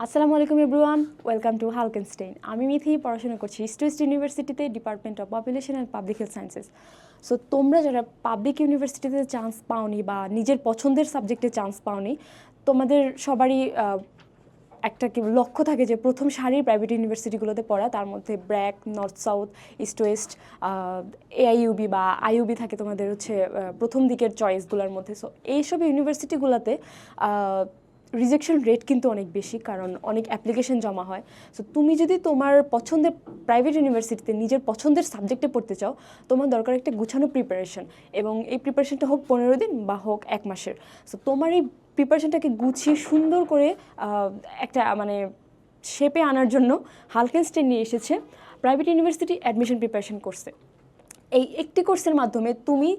আসসালামু আলাইকুম everyone, welcome to হালকেনস্টেইন আমি মিথি, পড়াশোনা করছি ইস্ট ওয়েস্ট ইউনিভার্সিটিতে, department of population and public health sciences. So তোমরা যারা পাবলিক ইউনিভার্সিটিতে চান্স পাওনি বা নিজের পছন্দের সাবজেক্টে চান্স পাওনি, তোমাদের সবারই একটা কি লক্ষ্য থাকে যে প্রথম সারির প্রাইভেট ইউনিভার্সিটিগুলোতে পড়া, তার মধ্যে BRAC, North South, East West AIUB বা আইইউবি থাকে তোমাদের হচ্ছে প্রথম দিকের চয়েসগুলোর মধ্যে। সো এইসব ইউনিভার্সিটিগুলোতে রিজেকশন রেট কিন্তু অনেক বেশি, কারণ অনেক অ্যাপ্লিকেশন জমা হয়। সো তুমি যদি তোমার পছন্দের প্রাইভেট ইউনিভার্সিটিতে নিজের পছন্দের সাবজেক্টে পড়তে চাও, তোমার দরকার একটা গুছানো প্রিপারেশন এবং এই প্রিপারেশনটা হোক পনেরো দিন বা হোক এক মাসের। সো তোমার এই প্রিপারেশনটাকে গুছিয়ে সুন্দর করে একটা মানে শেপে আনার জন্য হালকেনস্টেন নিয়ে এসেছে প্রাইভেট ইউনিভার্সিটি অ্যাডমিশন প্রিপারেশন কোর্সে এই একটি কোর্সের মাধ্যমে তুমি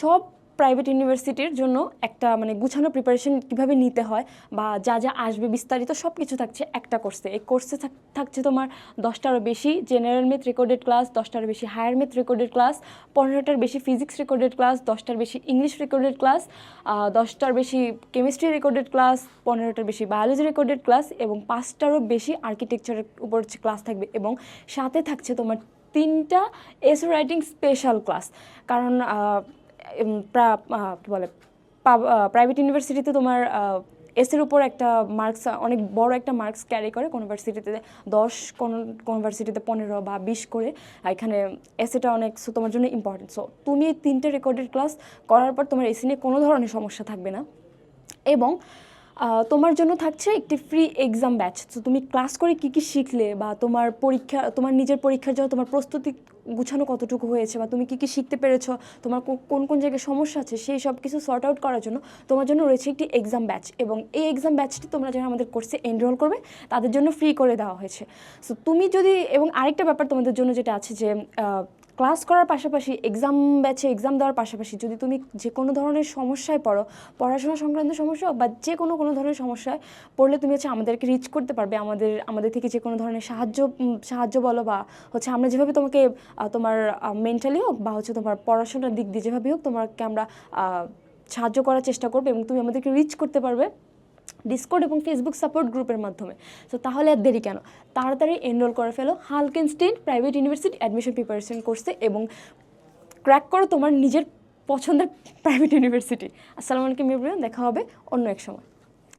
সব প্রাইভেট ইউনিভার্সিটির জন্য একটা মানে গুছানো প্রিপারেশন কীভাবে নিতে হয় বা যা যা আসবে বিস্তারিত সব কিছু থাকছে একটা কোর্সে এই কোর্সে থাকছে তোমার দশটারও বেশি জেনারেল মেথ রেকর্ডেড ক্লাস দশটারও বেশি হায়ার মেথ রেকর্ডেড ক্লাস পনেরোটার বেশি ফিজিক্স রেকর্ডেড ক্লাস দশটার বেশি ইংলিশ রেকর্ডেড ক্লাস দশটার বেশি কেমিস্ট্রি রেকর্ডেড ক্লাস পনেরোটার বেশি বায়োলজি রেকর্ডেড ক্লাস এবং পাঁচটারও বেশি আর্কিটেকচারের উপর ক্লাস থাকবে এবং সাথে থাকছে তোমার তিনটা এস রাইটিং স্পেশাল ক্লাস কারণ কি বলে প্রাইভেট ইউনিভার্সিটিতে তোমার এসের উপর একটা মার্কস অনেক বড় একটা মার্কস ক্যারি করে। কোনো ভার্সিটিতে দশ, কোনো কোনো ভার্সিটিতে পনেরো বা বিশ করে। এখানে এসেটা অনেক সো তোমার জন্য ইম্পর্টেন্ট সো তুমি এই তিনটে রেকর্ডেড ক্লাস করার পর তোমার এসি নিয়ে কোনো ধরনের সমস্যা থাকবে না। এবং তোমার জন্য থাকছে একটি ফ্রি এক্সাম ব্যাচ তো তুমি ক্লাস করে কী কী শিখলে বা তোমার পরীক্ষা, তোমার নিজের পরীক্ষার জন্য তোমার প্রস্তুতি গুছানো কতটুকু হয়েছে বা তুমি কী কী শিখতে পেরেছ, তোমার কোন কোন জায়গায় সমস্যা আছে সেই সব কিছু সর্ট আউট করার জন্য তোমার জন্য রয়েছে একটি এক্সাম ব্যাচ এবং এই এক্সাম ব্যাচটি তোমরা যারা আমাদের কোর্সে এনরোল করবে, তাদের জন্য ফ্রি করে দেওয়া হয়েছে। সো তুমি যদি, এবং আরেকটা ব্যাপার তোমাদের জন্য যেটা আছে যে ক্লাস করার পাশাপাশি এক্সাম ব্যাচে এক্সাম দেওয়ার পাশাপাশি যদি তুমি যে কোনো ধরনের সমস্যায় পড়ো, পড়াশোনা সংক্রান্ত সমস্যা বা যে কোনো কোনো ধরনের সমস্যায় পড়লে তুমি হচ্ছে আমাদেরকে রিচ করতে পারবে, আমাদের আমাদের থেকে যে কোনো ধরনের সাহায্য সাহায্য বলো বা হচ্ছে আমরা যেভাবে তোমাকে তোমার মেন্টালি হোক বা হচ্ছে তোমার পড়াশোনার দিক দিয়ে যেভাবে হোক তোমাকে আমরা সাহায্য করার চেষ্টা করবে এবং তুমি আমাদেরকে রিচ করতে পারবে। ডিসকর্ড এবং ফেসবুক সাপোর্ট গ্রুপের মাধ্যমে। সো তাহলে আর দেরি কেন? তাড়াতাড়ি এনরোল করে ফেলো হালকেনস্টেইন প্রাইভেট ইউনিভার্সিটি অ্যাডমিশন প্রিপারেশন করছে এবং ক্র্যাক করো তোমার নিজের পছন্দের প্রাইভেট ইউনিভার্সিটি আসসালামু আলাইকুম ইব্রাহিম দেখা হবে অন্য এক সময়।